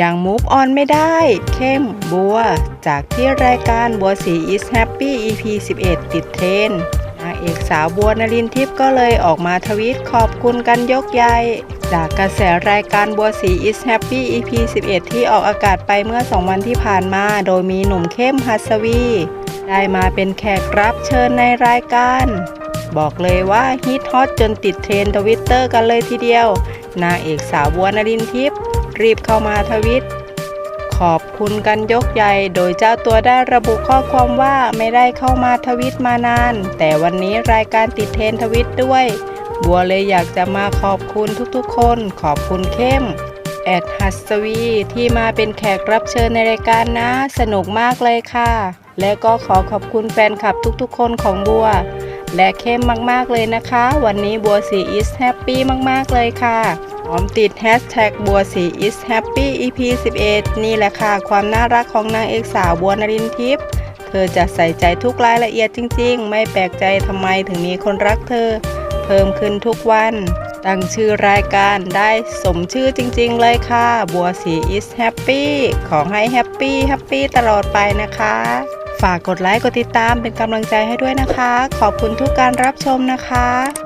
ยัง move on ไม่ได้ เข้มบัว จากที่รายการบัวสี is happy EP 11 ติดเทรนนางเอกสาวบัวนลินทิพย์ก็เลยออกมาทวีตขอบคุณกันยกใหญ่ จากกระแสรายการบัวสี is happy EP 11 ที่ออกอากาศไปเมื่อ 2 วันที่ผ่านมา โดยมีหนุ่มเข้มหัสวี ได้มาเป็นแขกรับเชิญในรายการบอกเลยว่าฮิตฮอตจนติดเทรนด์ทวิตเตอร์กันเลยทีเดียวนางเอกสาวบัวนรินทิพย์ รีบเข้ามาทวิต ขอบคุณกันยกใหญ่ โดยเจ้าตัวได้ระบุข้อความว่าไม่ได้เข้ามาทวิตมานาน แต่วันนี้รายการติดเทรนทวิตด้วย บัวเลยอยากจะมาขอบคุณทุกๆ คน ขอบคุณเข้มแอดฮัสวีที่มาเป็นแขกรับเชิญในรายการนะ สนุกมากเลยค่ะ และก็ขอขอบคุณแฟนคลับทุกๆ คนของบัว และเข้มมากๆเลยนะคะ วันนี้บัวสี is happy มากๆเลยค่ะ อมติดแฮชแท็กบัวสี is happy EP 11 นี่แหละค่ะ ความน่ารักของนางเอกสาวบัวนรินทิพย์ เธอจะใส่ใจทุกรายละเอียดจริง ๆ ไม่แปลกใจทำไมถึงมีคนรักเธอ เพิ่มขึ้นทุกวัน ตั้งชื่อรายการได้สมชื่อจริง ๆ เลยค่ะ บัวสี is happy ขอให้แฮปปี้แฮปปี้ตลอดไปนะคะฝากกดไลค์กดติดตามเป็นกำลังใจให้ด้วยนะคะ ขอบคุณทุกการรับชมนะคะ